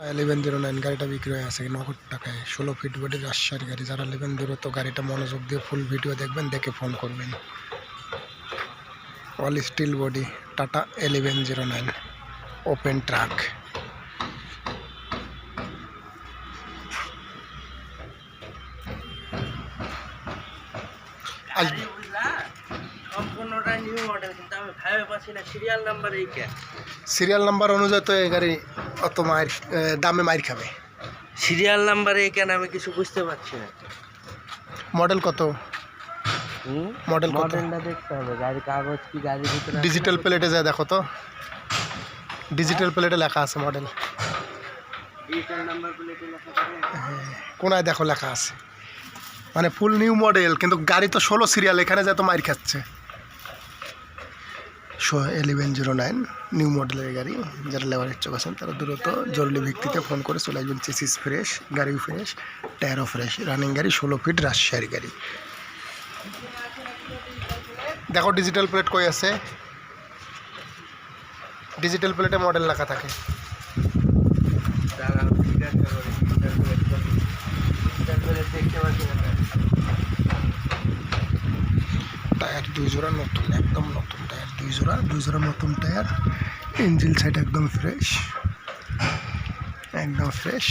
Eleven zero nine গাড়িটা বিক্রি হয়ে আছে নগদ টাকায়। ষোলো ফিট বডি রাজশাহী গাড়ি যারা নেবেন দ্রুত গাড়িটা মনোযোগ দিয়ে ফুল ভিডিও দেখবেন দেখে ফোন করবেন। All steel body Tata eleven zero nine open truck আজ সম্পূর্ণটা নিউ মডেল কিন্তু আমি ভাবে পাচ্ছি না সিরিয়াল নাম্বার এই সিরিয়াল নাম্বার অনুযায়ী তো এই গাড়ি অত মায়ের দামে মায়ের খাবে। সিরিয়াল নাম্বারে এই কেন আমি কিছু বুঝতে পারছি না। মডেল কত? মডেল কত? মডেলটা দেখতে হবে গাড়ির কাগজ কি গাড়ির ভিতরে ডিজিটাল প্লেটে যায় দেখো তো। ডিজিটাল প্লেটে লেখা আছে মডেল। ডিজিটাল নাম্বার প্লেটে লেখা কোনায় দেখো লেখা আছে। মানে ফুল নিউ মডেল কিন্তু গাড়ি তো ষোলো সিরিয়াল এখানে যা তো মার খাচ্ছে। এলেভেন জিরো নাইন নিউ মডেলের গাড়ি। যারা লেবার ইচ্ছুক আছেন তারা দ্রুত জরুরি ভিত্তিতে ফোন করে চলে আসবেন চেসিস ফ্রেশ গাড়িও ফ্রেশ টায়ারও ফ্রেশ রানিং গাড়ি, ষোলো ফিট রাজশাহী গাড়ি। দেখো ডিজিটাল প্লেট কই আছে? ডিজিটাল প্লেটে মডেল লেখা থাকে। টায়ার দুই জোড়া নতুন, একদম নতুন টায়ার দুই জোড়া দুই জোড়া নতুন টায়ার ইঞ্জিন সাইড একদম ফ্রেশ একদম fresh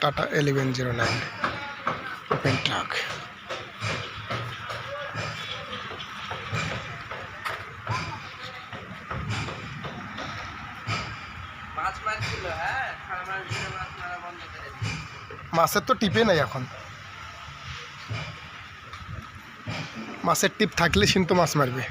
Tata eleven zero nine open truck মাছের তো টিপে নাই এখন। মাছের টিপ থাকলে কিন্তু মাছ মারবে।